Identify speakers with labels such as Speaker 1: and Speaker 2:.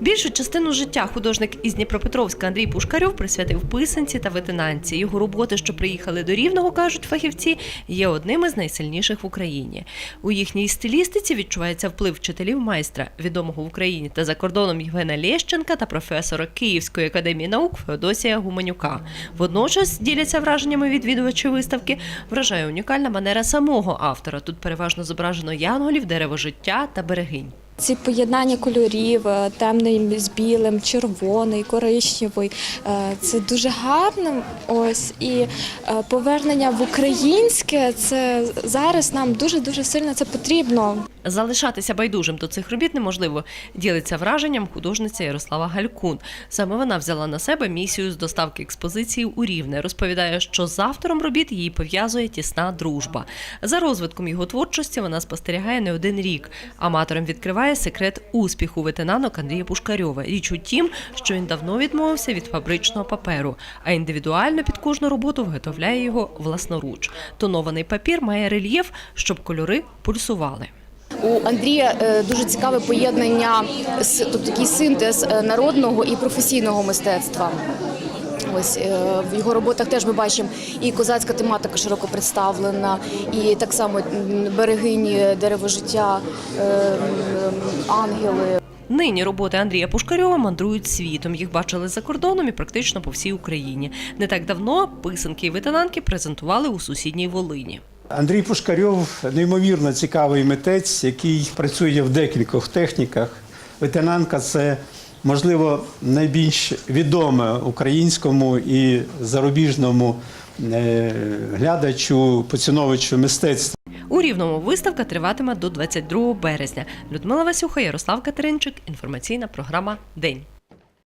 Speaker 1: Більшу частину життя художник із Дніпропетровська Андрій Пушкарьов присвятив писанці та ветенанці. Його роботи, що приїхали до Рівного, кажуть фахівці, є одними з найсильніших в Україні. У їхній стилістиці відчувається вплив вчителів майстра, відомого в Україні та за кордоном Євгена Лєщенка та професора Київської академії наук Феодосія Гуменюка. Водночас діляться враженнями відвідувачі виставки. Вражає унікальна манера самого автора. Тут переважно зображено янголів, дерево життя та берегинь.
Speaker 2: Ці поєднання кольорів, е, темний з білим, червоний, коричневий, е, це дуже гарно. Ось і е, повернення в українське це зараз нам дуже дуже сильно це потрібно.
Speaker 1: Залишатися байдужим до цих робіт неможливо. Ділиться враженням художниця Ярослава Галькун. Саме вона взяла на себе місію з доставки експозиції у Рівне. Розповідає, що з автором робіт її пов'язує тісна дружба. За розвитком його творчості вона спостерігає не один рік. Аматорам відкриває секрет успіху ветенанок Андрія Пушкарьова. Річ у тім, що він давно відмовився від фабричного паперу, а індивідуально під кожну роботу виготовляє його власноруч. Тонований папір має рельєф, щоб кольори пульсували.
Speaker 3: У Андрія е, дуже цікаве поєднання, тобто такий синтез е, народного і професійного мистецтва. Ось е, в його роботах теж ми бачимо і козацька тематика широко представлена, і так само берегині дерево життя, ангели.
Speaker 1: Нині роботи Андрія Пушкарьова мандрують світом. Їх бачили за кордоном і практично по всій Україні. Не так давно писанки і ветенанки презентували у сусідній Волині.
Speaker 4: Андрій Пушкарьов неймовірно цікавий митець, який працює в декількох техніках. Ветенанка це, можливо, найбільш відоме українському і зарубіжному е, глядачу, поціновувачу мистецтва.
Speaker 1: У рівному виставка триватиме до 22 березня. Людмила Васюха, Ярослав Катеринчик. Інформаційна програма День.